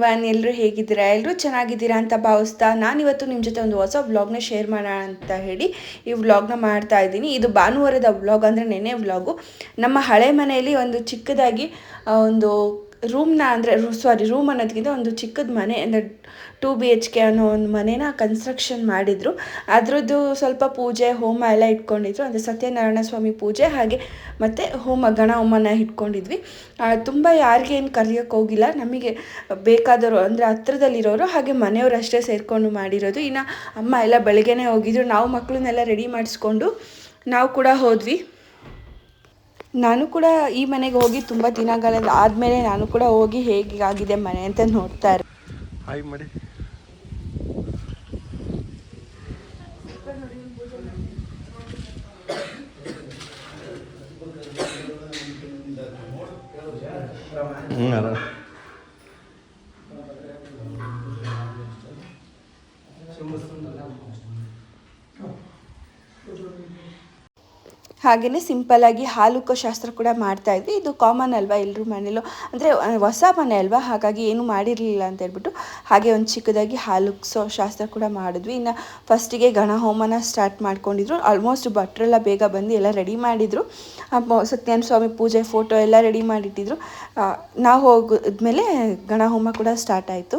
Everyone ಎಲ್ಲರೂ ಹೇಗಿದ್ದೀರಾ? ಎಲ್ಲರೂ ಚೆನ್ನಾಗಿದ್ದೀರಾ ಅಂತ ಭಾವಿಸ್ತಾ ನಾನಿವತ್ತು ನಿಮ್ಮ ಜೊತೆ ಒಂದು ಹೊಸ ವ್ಲಾಗ್ನ ಶೇರ್ ಮಾಡೋಣ ಅಂತ ಹೇಳಿ ಈ ವ್ಲಾಗ್ನ ಮಾಡ್ತಾ ಇದ್ದೀನಿ. ಇದು ಭಾನುವಾರದ ವ್ಲಾಗ್ ಅಂದರೆ ನೆನೆ ವ್ಲಾಗು ನಮ್ಮ ಹಳೆ ಮನೆಯಲ್ಲಿ ಒಂದು ಚಿಕ್ಕದಾಗಿ ಒಂದು ರೂಮ್ನ ಅಂದರೆ ಸಾರಿ ರೂಮ್ ಅನ್ನೋದಕ್ಕಿಂತ ಒಂದು ಚಿಕ್ಕದ ಮನೆ, ಅಂದರೆ ಟು ಬಿ ಎಚ್ ಕೆ ಅನ್ನೋ ಒಂದು ಮನೇನ ಕನ್ಸ್ಟ್ರಕ್ಷನ್ ಮಾಡಿದರು. ಅದರದ್ದು ಸ್ವಲ್ಪ ಪೂಜೆ, ಹೋಮ ಎಲ್ಲ ಇಟ್ಕೊಂಡಿದ್ರು. ಅಂದರೆ ಸತ್ಯನಾರಾಯಣ ಸ್ವಾಮಿ ಪೂಜೆ, ಹಾಗೆ ಮತ್ತು ಹೋಮ, ಗಣ ಹೋಮನ ಇಟ್ಕೊಂಡಿದ್ವಿ. ತುಂಬ ಯಾರಿಗೇನು ಕರೆಯೋಕ್ಕೆ ಹೋಗಿಲ್ಲ. ನಮಗೆ ಬೇಕಾದವರು ಅಂದರೆ ಹತ್ರದಲ್ಲಿರೋರು, ಹಾಗೆ ಮನೆಯವರು ಅಷ್ಟೇ ಸೇರಿಕೊಂಡು ಮಾಡಿರೋದು. ಇನ್ನು ಅಮ್ಮ ಎಲ್ಲ ಬೆಳಗ್ಗೆನೇ ಹೋಗಿದ್ರು. ನಾವು ಮಕ್ಕಳನ್ನೆಲ್ಲ ರೆಡಿ ಮಾಡಿಸ್ಕೊಂಡು ನಾವು ಕೂಡ ಹೋದ್ವಿ. ನಾನು ಕೂಡ ಈ ಮನೆಗೆ ಹೋಗಿ ತುಂಬ ದಿನಗಳಾದ ಆದಮೇಲೆ ನಾನು ಕೂಡ ಹೋಗಿ ಹೇಗಾಗಿದೆ ಮನೆ ಅಂತ ನೋಡ್ತಾ ಇರ್ತೀನಿ ಹಾಯ್ ಮಾಡಿ. ಹಾಗೆಯೇ ಸಿಂಪಲ್ಲಾಗಿ ಹಾಲುಕ್ಕೋ ಶಾಸ್ತ್ರ ಕೂಡ ಮಾಡ್ತಾ ಇದ್ವಿ. ಇದು ಕಾಮನ್ ಅಲ್ವಾ ಎಲ್ಲರೂ ಮನೇಲೂ? ಅಂದರೆ ಹೊಸ ಮನೆ ಅಲ್ವಾ? ಹಾಗಾಗಿ ಏನು ಮಾಡಿರಲಿಲ್ಲ ಅಂತ ಹೇಳ್ಬಿಟ್ಟು ಹಾಗೆ ಒಂದು ಚಿಕ್ಕದಾಗಿ ಹಾಲುಕ್ಸೋ ಶಾಸ್ತ್ರ ಕೂಡ ಮಾಡಿದ್ವಿ. ಇನ್ನು ಫಸ್ಟಿಗೆ ಗಣ ಹೋಮನ ಸ್ಟಾರ್ಟ್ ಮಾಡ್ಕೊಂಡಿದ್ರು. ಆಲ್ಮೋಸ್ಟ್ ಭಟ್ರೆಲ್ಲ ಬೇಗ ಬಂದು ಎಲ್ಲ ರೆಡಿ ಮಾಡಿದರು. ಸತ್ಯನಾರಾಯಣ ಸ್ವಾಮಿ ಪೂಜೆ ಫೋಟೋ ಎಲ್ಲ ರೆಡಿ ಮಾಡಿಟ್ಟಿದ್ರು. ನಾವು ಹೋಗಿದ್ಮೇಲೆ ಗಣ ಹೋಮ ಕೂಡ ಸ್ಟಾರ್ಟ್ ಆಯಿತು.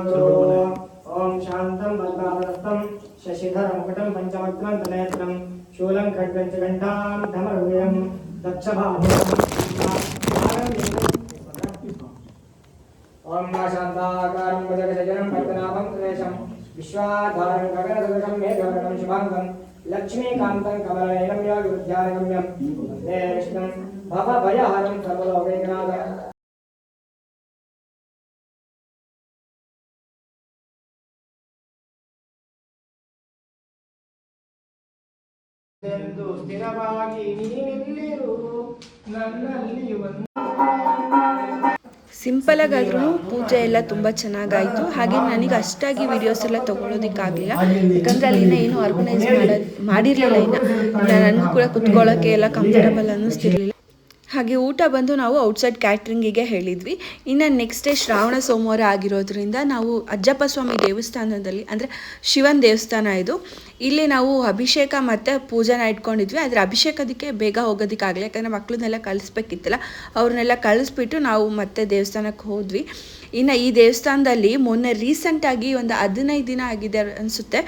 ओम शांतम बदलादस्तम शशिधर मुकुटम पंचवक्त्रम तनयत्रम शूलम खड्गं च घंटाम धमरवीरम दक्ष ओम मा शांताकारं भजगजनं पद्मनाभं त्रिनेशं विश्वाधारं गगनसदृशं मेघवर्णं शुभाङ्गं लक्ष्मीकान्तं कमलनयनं योगविद्यानगम्यं वंदे विष्णुं। भवभयहरं सर्वलोकैकनाथं। ಎಂದು ಸ್ಥಿರವಾಗಿ ನೀನಿಲ್ಲಿರು? ನನ್ನಲ್ಲಿ ಒಂದು ಸಿಂಪಲಾಗಾದ್ರೂ ಪೂಜೆ ಎಲ್ಲ ತುಂಬಾ ಚೆನ್ನಾಗಾಯ್ತು. ಹಾಗೆ ನನಗೆ ಅಷ್ಟಾಗಿ ವಿಡಿಯೋಸ್ ಎಲ್ಲ ತೊಗೊಳೋದಕ್ಕಾಗಲಿಲ್ಲ ಯಾಕಂದರೆ ಅಲ್ಲಿನ ಏನು ಆರ್ಗನೈಸ್ ಮಾಡ ಮಾಡಿರಲಿಲ್ಲ ಇನ್ನ. ನನಗೂ ಕೂಡ ಕುತ್ಕೊಳ್ಳೋಕ್ಕೆ ಎಲ್ಲ ಕಂಫರ್ಟಬಲ್ ಅನ್ನಿಸ್ತಿರ್ಲಿಲ್ಲ. ಹಾಗೆ ಊಟ ಬಂದು ನಾವು ಔಟ್ಸೈಡ್ ಕ್ಯಾಟ್ರಿಂಗಿಗೆ ಹೇಳಿದ್ವಿ. ಇನ್ನು ನೆಕ್ಸ್ಟ್ ಡೇ ಶ್ರಾವಣ ಸೋಮವಾರ ಆಗಿರೋದ್ರಿಂದ ನಾವು ಅಜ್ಜಪ್ಪ ಸ್ವಾಮಿ ದೇವಸ್ಥಾನದಲ್ಲಿ, ಅಂದರೆ ಶಿವನ್ ದೇವಸ್ಥಾನ ಇದು. ಇಲ್ಲಿ ನಾವು ಅಭಿಷೇಕ ಮತ್ತು ಪೂಜೆನ ಇಟ್ಕೊಂಡಿದ್ವಿ ಆದರೆ ಅಭಿಷೇಕದಕ್ಕೆ ಬೇಗ ಹೋಗೋದಕ್ಕಾಗಲಿ ಯಾಕಂದರೆ ಮಕ್ಕಳನ್ನೆಲ್ಲ ಕಳಿಸ್ಬೇಕಿತ್ತಲ್ಲ ಅವ್ರನ್ನೆಲ್ಲ ಕಳಿಸ್ಬಿಟ್ಟು ನಾವು ಮತ್ತೆ ದೇವಸ್ಥಾನಕ್ಕೆ ಹೋದ್ವಿ. ಇನ್ನು ಈ ದೇವಸ್ಥಾನದಲ್ಲಿ ಮೊನ್ನೆ ರೀಸೆಂಟಾಗಿ ಒಂದು ಹದಿನೈದು ದಿನ ಆಗಿದೆ ಅನಿಸುತ್ತೆ.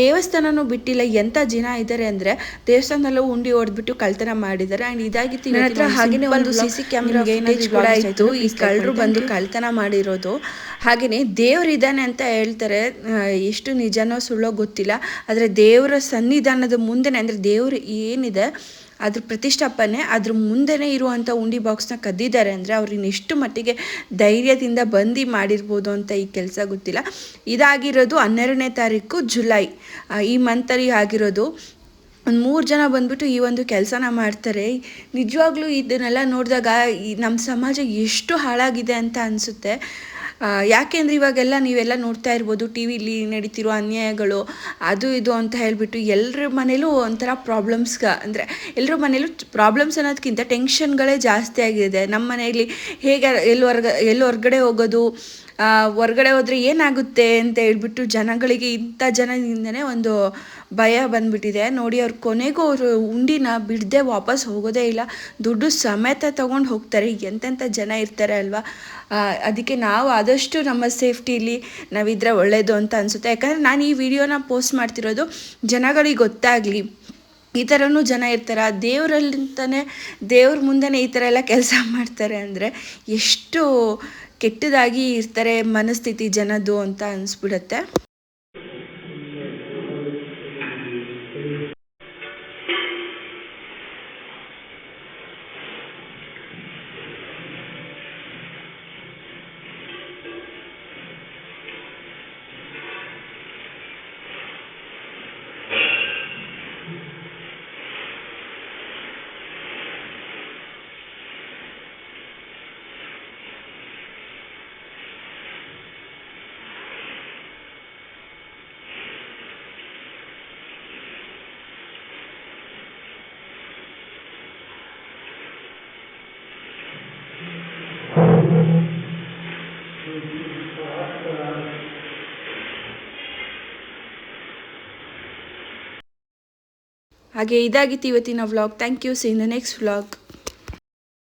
ದೇವಸ್ಥಾನನೂ ಬಿಟ್ಟಿಲ್ಲ ಎಂಥ ಜನ ಇದ್ದಾರೆ ಅಂದರೆ ದೇವಸ್ಥಾನದಲ್ಲೂ ಉಂಡಿ ಹೊಡೆದ್ಬಿಟ್ಟು ಕಳ್ತನ ಮಾಡಿದ್ದಾರೆ. ಆ್ಯಂಡ್ ಇದಾಗಿತ್ತು ನನ್ನ ಹತ್ರ ಹಾಗೆಯೇ ಒಂದು ಸಿ ಸಿ ಕ್ಯಾಮ್ರಾ ಕೂಡ ಇತ್ತು. ಈ ಕಳ್ಳರು ಬಂದು ಕಳ್ತನ ಮಾಡಿರೋದು. ಹಾಗೆಯೇ ದೇವರಿದ್ದಾನೆ ಅಂತ ಹೇಳ್ತಾರೆ ಎಷ್ಟು ನಿಜನೋ ಸುಳ್ಳೋ ಗೊತ್ತಿಲ್ಲ, ಆದರೆ ದೇವರ ಸನ್ನಿಧಾನದ ಮುಂದೆನೇ, ಅಂದರೆ ದೇವರು ಏನಿದೆ, ಅದ್ರ ಪ್ರತಿಷ್ಠಾಪನೆ ಅದ್ರ ಮುಂದೆನೇ ಇರುವಂಥ ಉಂಡಿ ಬಾಕ್ಸ್ನ ಕದ್ದಿದ್ದಾರೆ. ಅಂದರೆ ಅವ್ರು ಎಷ್ಟು ಮಟ್ಟಿಗೆ ಧೈರ್ಯದಿಂದ ಬಂದು ಮಾಡಿರ್ಬೋದು ಅಂತ ಈ ಕೆಲಸ ಗೊತ್ತಿಲ್ಲ. ಇದಾಗಿರೋದು ಹನ್ನೆರಡನೇ ತಾರೀಕು ಜುಲೈ. ಈ ಮಂತಲ್ಲಿ ಆಗಿರೋದು. ಒಂದು ಮೂರು ಜನ ಬಂದ್ಬಿಟ್ಟು ಈ ಒಂದು ಕೆಲಸನ ಮಾಡ್ತಾರೆ. ನಿಜವಾಗ್ಲೂ ಇದನ್ನೆಲ್ಲ ನೋಡಿದಾಗ ನಮ್ಮ ಸಮಾಜ ಎಷ್ಟು ಹಾಳಾಗಿದೆ ಅಂತ ಅನಿಸುತ್ತೆ. ಯಾಕೆಂದ್ರೆ ಇವಾಗೆಲ್ಲ ನೀವೆಲ್ಲ ನೋಡ್ತಾ ಇರ್ಬೋದು, ಟಿ ವಿಲಿ ನಡೀತಿರೋ ಅನ್ಯಾಯಗಳು, ಅದು ಇದು ಅಂತ ಹೇಳಿಬಿಟ್ಟು ಎಲ್ಲರ ಮನೇಲೂ ಒಂಥರ ಪ್ರಾಬ್ಲಮ್ಸ್ಗ ಅಂದರೆ ಎಲ್ಲರ ಮನೇಲೂ ಪ್ರಾಬ್ಲಮ್ಸ್ ಅನ್ನೋದಕ್ಕಿಂತ ಟೆನ್ಷನ್ಗಳೇ ಜಾಸ್ತಿ ಆಗಿದೆ. ನಮ್ಮ ಮನೆಯಲ್ಲಿ ಹೇಗೆ ಎಲ್ಲಿ ಹೊರ್ಗ ಎಲ್ಲಿ ಹೊರ್ಗಡೆ ಹೋಗೋದು ಹೊರ್ಗಡೆ ಹೋದರೆ ಏನಾಗುತ್ತೆ ಅಂತ ಹೇಳ್ಬಿಟ್ಟು ಜನಗಳಿಗೆ ಇಂಥ ಜನದಿಂದನೇ ಒಂದು ಭಯ ಬಂದ್ಬಿಟ್ಟಿದೆ. ನೋಡಿ, ಅವ್ರು ಕೊನೆಗೂ ಅವರು ಉಂಡಿನ ಬಿಡದೆ ವಾಪಸ್ ಹೋಗೋದೇ ಇಲ್ಲ. ದುಡ್ಡು ಸಮೇತ ತಗೊಂಡು ಹೋಗ್ತಾರೆ. ಎಂತೆಂಥ ಜನ ಇರ್ತಾರೆ ಅಲ್ವಾ? ಅದಕ್ಕೆ ನಾವು ಆದಷ್ಟು ನಮ್ಮ ಸೇಫ್ಟಿಲಿ ನಾವಿದ್ರೆ ಒಳ್ಳೆಯದು ಅಂತ ಅನಿಸುತ್ತೆ. ಯಾಕಂದರೆ ನಾನು ಈ ವಿಡಿಯೋನ ಪೋಸ್ಟ್ ಮಾಡ್ತಿರೋದು ಜನಗಳಿಗೆ ಗೊತ್ತಾಗಲಿ. ಈ ಥರನೂ ಜನ ಇರ್ತಾರೆ. ಆ ದೇವರಲ್ಲಿಂತಾನೆ ದೇವ್ರ ಮುಂದೆನೇ ಈ ಥರ ಎಲ್ಲ ಕೆಲಸ ಮಾಡ್ತಾರೆ ಅಂದರೆ ಎಷ್ಟು ಕೆಟ್ಟದಾಗಿ ಇರ್ತಾರೆ ಮನಸ್ಥಿತಿ ಜನದ್ದು ಅಂತ ಅನಿಸ್ಬಿಡುತ್ತೆ. ಹಾಗೆ ಇದಾಗಿತ್ತು ಇವತ್ತಿನ vlog thank you see in the next vlog